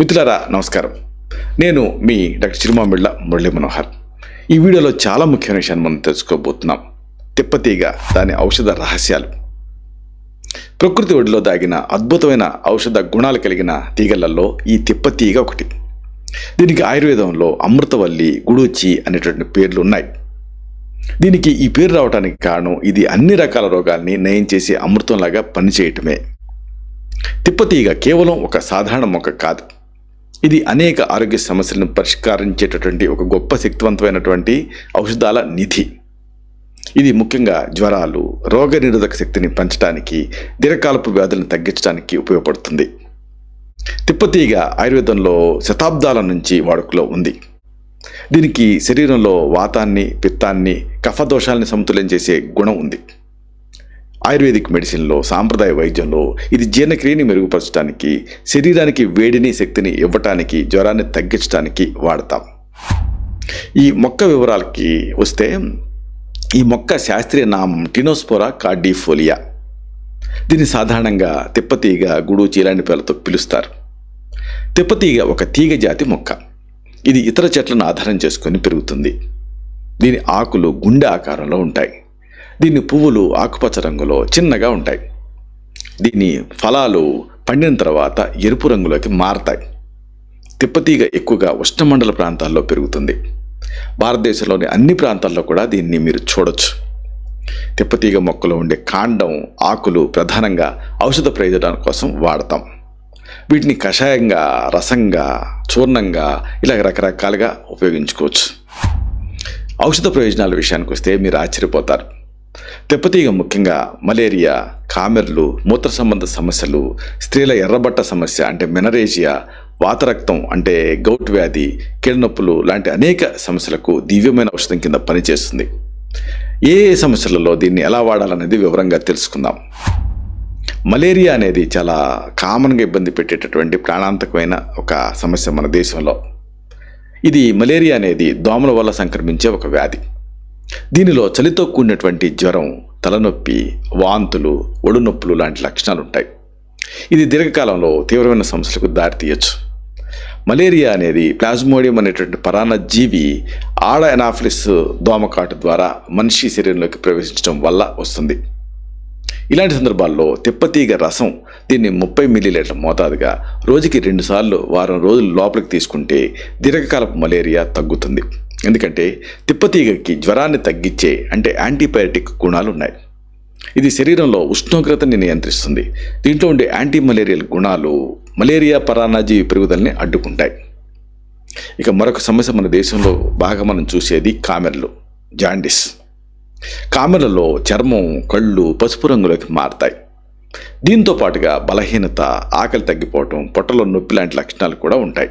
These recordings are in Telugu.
మిత్రులారా నమస్కారం. నేను మీ డాక్టర్ చిరుమామిళ్ళ మురళీ మనోహర్. ఈ వీడియోలో చాలా ముఖ్యమైన విషయాన్ని మనం తెలుసుకోబోతున్నాం. తిప్పతీగ దాని ఔషధ రహస్యాలు. ప్రకృతి ఒడిలో దాగిన అద్భుతమైన ఔషధ గుణాలు కలిగిన తీగలలో ఈ తిప్పతీగ ఒకటి. దీనికి ఆయుర్వేదంలో అమృతవల్లి గుడూచి అనేటువంటి పేర్లు ఉన్నాయి. దీనికి ఈ పేరు రావడానికి కారణం ఇది అన్ని రకాల రోగాల్ని నయం చేసే అమృతంలాగా పనిచేయటమే. తిప్పతీగ కేవలం ఒక సాధారణ మొక్క కాదు. ఇది అనేక ఆరోగ్య సమస్యలను పరిష్కరించేటటువంటి ఒక గొప్ప శక్తివంతమైనటువంటి ఔషధాల నిధి. ఇది ముఖ్యంగా జ్వరాలు రోగ నిరోధక శక్తిని పెంచడానికి దీర్ఘకాలపు వ్యాధులను తగ్గించడానికి ఉపయోగపడుతుంది. తిప్పతీగ ఆయుర్వేదంలో శతాబ్దాల నుంచి వాడుకలో ఉంది. దీనికి శరీరంలో వాతాన్ని పిత్తాన్ని కఫదోషాలని సమతుల్యం చేసే గుణం ఉంది. ఆయుర్వేదిక్ మెడిసిన్లో సాంప్రదాయ వైద్యంలో ఇది జీర్ణక్రియని మెరుగుపరచడానికి శరీరానికి వేడిని శక్తిని ఇవ్వటానికి జ్వరాన్ని తగ్గించడానికి వాడతాం. ఈ మొక్క వివరాలకి వస్తే ఈ మొక్క శాస్త్రీయ నామం టినోస్పోరా కార్డిఫోలియా. దీన్ని సాధారణంగా తిప్పతీగ గుడూచి ఇలాంటి పేర్లతో పిలుస్తారు. తిప్పతీగ ఒక తీగ జాతి మొక్క. ఇది ఇతర చెట్లను ఆధారం చేసుకొని పెరుగుతుంది. దీని ఆకులు గుండె ఆకారంలో ఉంటాయి. దీని పువ్వులు ఆకుపచ్చ రంగులో చిన్నగా ఉంటాయి. దీని ఫలాలు పండిన తర్వాత ఎరుపు రంగులోకి మారతాయి. తిప్పతీగ ఎక్కువగా ఉష్ణమండల ప్రాంతాల్లో పెరుగుతుంది. భారతదేశంలోని అన్ని ప్రాంతాల్లో కూడా దీన్ని మీరు చూడొచ్చు. తిప్పతీగ మొక్కలో ఉండే కాండం ఆకులు ప్రధానంగా ఔషధ ప్రయోజనాల కోసం వాడతాం. వీటిని కషాయంగా రసంగా చూర్ణంగా ఇలా రకరకాలుగా ఉపయోగించుకోవచ్చు. ఔషధ ప్రయోజనాల విషయానికి వస్తే మీరు ఆశ్చర్యపోతారు. తెప్పతీగ ముఖ్యంగా మలేరియా కామెర్లు మూత్ర సంబంధ సమస్యలు స్త్రీల ఎర్రబట్ట సమస్య అంటే మెనరేజియా వాతరక్తం అంటే గౌట్ వ్యాధి కీళ్ళనొప్పులు లాంటి అనేక సమస్యలకు దివ్యమైన ఔషధం కింద పనిచేస్తుంది. ఏ ఏ సమస్యలలో దీన్ని ఎలా వాడాలనేది వివరంగా తెలుసుకుందాం. మలేరియా అనేది చాలా కామన్గా ఇబ్బంది పెట్టేటటువంటి ప్రాణాంతకమైన ఒక సమస్య మన దేశంలో. ఇది మలేరియా అనేది దోమల వల్ల సంక్రమించే ఒక వ్యాధి. దీనిలో చలితో కూడినటువంటి జ్వరం తలనొప్పి వాంతులు ఒడునొప్పులు లాంటి లక్షణాలు ఉంటాయి ఇది దీర్ఘకాలంలో తీవ్రమైన సమస్యలకు దారితీయచ్చు. మలేరియా అనేది ప్లాజ్మోడియం అనేటువంటి పరాన్న జీవి ఆడ ఎనాఫ్లిస్ దోమకాటు ద్వారా మనిషి శరీరంలోకి ప్రవేశించడం వల్ల వస్తుంది. ఇలాంటి సందర్భాల్లో తిప్పతీగ రసం దీన్ని ముప్పై మిల్లీలీటర్ మోతాదుగా రోజుకి రెండుసార్లు వారం రోజులు లోపలికి తీసుకుంటే దీర్ఘకాలపు మలేరియా తగ్గుతుంది. ఎందుకంటే తిప్పతీగకి జ్వరాన్ని తగ్గించే అంటే యాంటీబయాటిక్ గుణాలు ఉన్నాయి ఇది శరీరంలో ఉష్ణోగ్రతని నియంత్రిస్తుంది. దీంట్లో ఉండే యాంటీ మలేరియల్ గుణాలు మలేరియా పరాన్నజీవి పెరుగుదలని అడ్డుకుంటాయి. ఇక మరొక సమస్య మన దేశంలో బాగా మనం చూసేది కామెర్లు జాండిస్. కామెర్లలో చర్మం కళ్ళు పసుపు రంగులోకి మారతాయి. దీంతో పాటుగా బలహీనత ఆకలి తగ్గిపోవటం పొట్టలో నొప్పి లాంటి లక్షణాలు కూడా ఉంటాయి.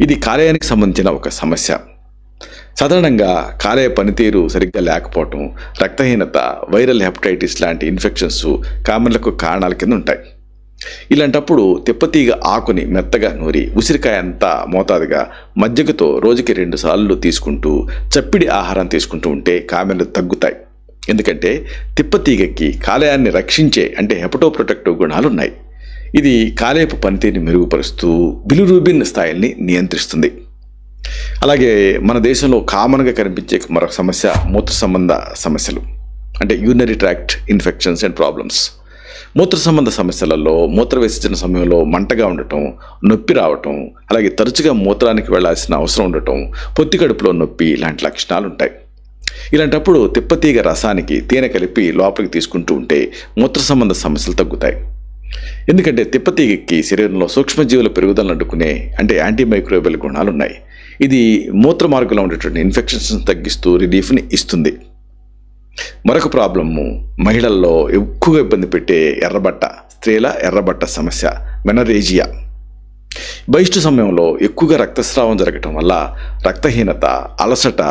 ఇది కాలేయానికి సంబంధించిన ఒక సమస్య. సాధారణంగా కాలే పనితీరు సరిగ్గా లేకపోవటం రక్తహీనత వైరల్ హెపటైటిస్ లాంటి ఇన్ఫెక్షన్స్ కామన్లకు కారణాల కింద ఉంటాయి. ఇలాంటప్పుడు తిప్పతీగ ఆకుని మెత్తగా నూరి ఉసిరికాయ అంతా మోతాదుగా మజ్జిగతో రోజుకి రెండు సార్లు తీసుకుంటూ చప్పిడి ఆహారం తీసుకుంటూ ఉంటే కామెలు తగ్గుతాయి. ఎందుకంటే తిప్పతీగకి కాలేయాన్ని రక్షించే అంటే హెపటోప్రొటెక్టివ్ గుణాలు ఉన్నాయి ఇది కాలేయపు పనితీరుని మెరుగుపరుస్తూ బిలురూబిన్ స్థాయిల్ని నియంత్రిస్తుంది. అలాగే మన దేశంలో కామన్గా కనిపించే మరొక సమస్య మూత్ర సంబంధ సమస్యలు. అంటే urinary tract infections and problems మూత్ర సంబంధ సమస్యలలో మూత్ర విసర్జన సమయంలో మంటగా ఉండటం నొప్పి రావటం అలాగే తరచుగా మూత్రానికి వెళ్ళాల్సిన అవసరం ఉండటం పొత్తి కడుపులో నొప్పి ఇలాంటి లక్షణాలు ఉంటాయి. ఇలాంటప్పుడు తిప్పతీగ రసానికి తేనె కలిపి లోపలికి తీసుకుంటూ ఉంటే మూత్ర సంబంధ సమస్యలు తగ్గుతాయి. ఎందుకంటే తిప్పతీగకి శరీరంలో సూక్ష్మజీవుల పెరుగుదలను అడ్డుకునే అంటే యాంటీమైక్రోబియల్ గుణాలు ఉన్నాయి ఇది మూత్ర మార్గంలో ఉండేటువంటి ఇన్ఫెక్షన్స్ తగ్గిస్తూ రిలీఫ్ని ఇస్తుంది. మరొక ప్రాబ్లము మహిళల్లో ఎక్కువగా ఇబ్బంది పెట్టే ఎర్రబట్ట స్త్రీల ఎర్రబట్ట సమస్య మెనరేజియా బహిష్టు సమయంలో ఎక్కువగా రక్తస్రావం జరగటం వల్ల రక్తహీనత అలసట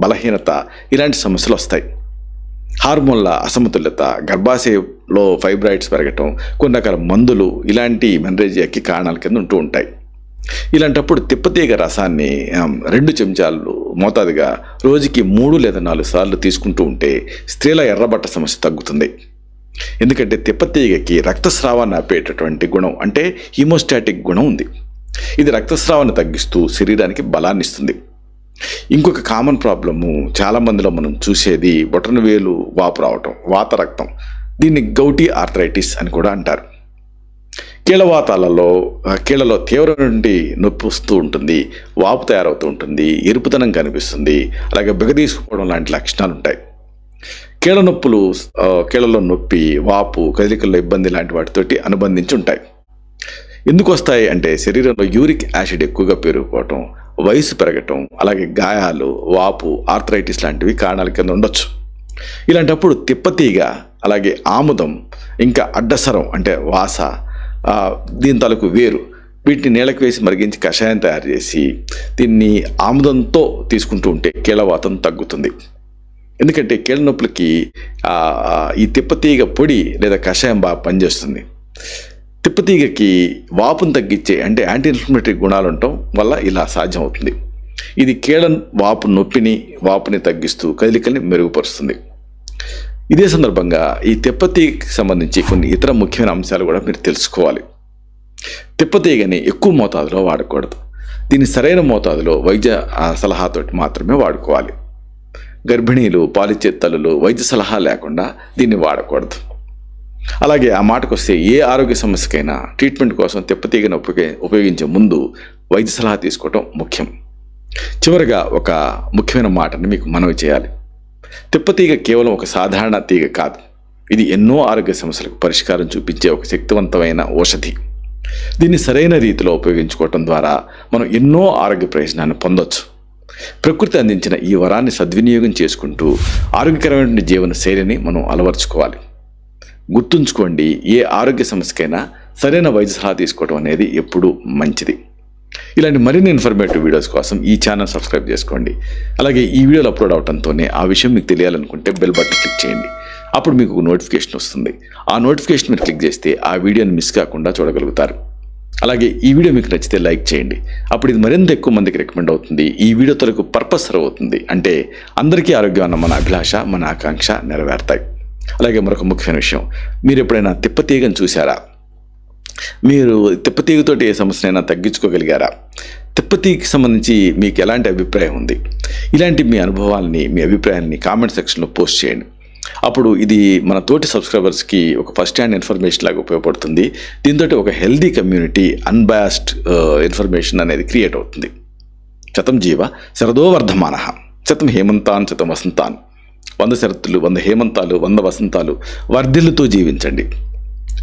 బలహీనత ఇలాంటి సమస్యలు వస్తాయి. హార్మోన్ల అసమతుల్యత గర్భాశయంలో ఫైబ్రాయిడ్స్ పెరగటం కొన్ని రకాల మందులు ఇలాంటి మెనరేజియాకి కారణాల కింద ఉంటూ ఉంటాయి. ఇలాంటప్పుడు తిప్పతీగ రసాన్ని రెండు చెంచాలు మోతాదుగా రోజుకి మూడు లేదా నాలుగు సార్లు తీసుకుంటూ ఉంటే స్త్రీల ఎర్రబట్ట సమస్య తగ్గుతుంది. ఎందుకంటే తిప్పతీగకి రక్తస్రావాన్ని ఆపేటటువంటి గుణం అంటే హీమోస్టాటిక్ గుణం ఉంది. ఇది రక్తస్రావాన్ని తగ్గిస్తూ శరీరానికి బలాన్ని ఇస్తుంది. ఇంకొక కామన్ ప్రాబ్లము చాలా మందిలో మనం చూసేది బొటన వేలు వాపు రావటం వాత రక్తం. దీన్ని గౌటీ ఆర్థరైటిస్ అని కూడా అంటారు. కీళ్ళవాతాలలో కీళ్ళలో తీవ్ర నుండి నొప్పి వస్తూ ఉంటుంది వాపు తయారవుతూ ఉంటుంది ఎరుపుతనం కనిపిస్తుంది అలాగే బిగదీసుకుపోవడం లాంటి లక్షణాలు ఉంటాయి కీళ్ళ నొప్పులు కీళ్ళలో నొప్పి వాపు కదలికల్లో ఇబ్బంది లాంటి వాటితోటి అనుబంధించి ఉంటాయి. ఎందుకు వస్తాయి అంటే శరీరంలో యూరిక్ యాసిడ్ ఎక్కువగా పెరిగిపోవటం వయసు పెరగటం అలాగే గాయాలు వాపు ఆర్థరైటిస్ లాంటివి కారణాల కింద ఉండొచ్చు. ఇలాంటప్పుడు తిప్పతీగ అలాగే ఆముదం ఇంకా అడ్డసరం అంటే వాస దీని తాలూకు వేరు. వీటిని నీళ్ళకి వేసి మరిగించి కషాయం తయారు చేసి దీన్ని ఆముదంతో తీసుకుంటూ ఉంటే కీళ్ళవాతం తగ్గుతుంది. ఎందుకంటే కీళ్ళ నొప్పులకి ఈ తిప్పతీగ పొడి లేదా కషాయం బాగా పనిచేస్తుంది. తిప్పతీగకి వాపును తగ్గించే అంటే యాంటీ ఇన్ఫ్లమేటరీ గుణాలు ఉండటం వల్ల ఇలా సాధ్యం అవుతుంది ఇది కీళ్ళ వాపు నొప్పిని వాపుని తగ్గిస్తూ కదలికల్ని మెరుగుపరుస్తుంది. ఇదే సందర్భంగా ఈ తెప్పతీగకి సంబంధించి కొన్ని ఇతర ముఖ్యమైన అంశాలు కూడా మీరు తెలుసుకోవాలి. తెప్పతీగని ఎక్కువ మోతాదులో వాడకూడదు. దీన్ని సరైన మోతాదులో వైద్య ఆ, సలహాతోటి మాత్రమే వాడుకోవాలి. గర్భిణీలు పాలిచ్చే తల్లులు వైద్య సలహా లేకుండా దీన్ని వాడకూడదు. అలాగే ఆ మాటకు వస్తే ఏ ఆరోగ్య సమస్యకైనా ట్రీట్మెంట్ కోసం తెప్పతీగను ఉపయోగి ఉపయోగించే ముందు వైద్య సలహా తీసుకోవటం ముఖ్యం. చివరిగా ఒక ముఖ్యమైన మాటని మీకు మనవి చేయాలి. తిప్పతీగ కేవలం ఒక సాధారణ తీగ కాదు. ఇది ఎన్నో ఆరోగ్య సమస్యలకు పరిష్కారం చూపించే ఒక శక్తివంతమైన ఔషధి. దీన్ని సరైన రీతిలో ఉపయోగించుకోవటం ద్వారా మనం ఎన్నో ఆరోగ్య ప్రయోజనాన్ని పొందొచ్చు. ప్రకృతి అందించిన ఈ వరాన్ని సద్వినియోగం చేసుకుంటూ ఆరోగ్యకరమైన జీవన శైలిని మనం అలవర్చుకోవాలి. గుర్తుంచుకోండి ఏ ఆరోగ్య సమస్యకైనా సరైన వైద్య సలహా తీసుకోవడం అనేది ఎప్పుడూ మంచిది. ఇలాంటి మరిన్ని ఇన్ఫర్మేటివ్ వీడియోస్ కోసం ఈ ఛానల్ సబ్స్క్రైబ్ చేసుకోండి. అలాగే ఈ వీడియోలు అప్లోడ్ అవడంతోనే ఆ విషయం మీకు తెలియాలనుకుంటే బెల్ బటన్ క్లిక్ చేయండి. అప్పుడు మీకు నోటిఫికేషన్ వస్తుంది. ఆ నోటిఫికేషన్ మీరు క్లిక్ చేస్తే ఆ వీడియోని మిస్ కాకుండా చూడగలుగుతారు. అలాగే ఈ వీడియో మీకు నచ్చితే లైక్ చేయండి. అప్పుడు ఇది మరింత ఎక్కువ మందికి రికమెండ్ అవుతుంది. ఈ వీడియో తరకు పర్పస్ సర్వ్ అవుతుంది. అంటే అందరికీ ఆరోగ్యం అన్న మన అభిలాష మన ఆకాంక్ష నెరవేరుతాయి. అలాగే మరొక ముఖ్యమైన విషయం. మీరు ఎప్పుడైనా తిప్పతీగను చూసారా మీరు తిప్పతీగతోటి ఏ సమస్యనైనా తగ్గించుకోగలిగారా? తిప్పతీకి సంబంధించి మీకు ఎలాంటి అభిప్రాయం ఉంది? ఇలాంటి మీ అనుభవాల్ని మీ అభిప్రాయాన్ని కామెంట్ సెక్షన్లో పోస్ట్ చేయండి. అప్పుడు ఇది మన తోటి సబ్స్క్రైబర్స్కి ఒక ఫస్ట్ హ్యాండ్ ఇన్ఫర్మేషన్ లాగా ఉపయోగపడుతుంది. దీంతో ఒక హెల్దీ కమ్యూనిటీ అన్బయాస్డ్ ఇన్ఫర్మేషన్ అనేది క్రియేట్ అవుతుంది. శతం జీవ శరదో వర్ధమాన. శతం హేమంతాన్ శతం వసంతాన్. వంద శరత్తులు వంద హేమంతాలు వంద వసంతాలు వర్ధిల్లుతూ జీవించండి.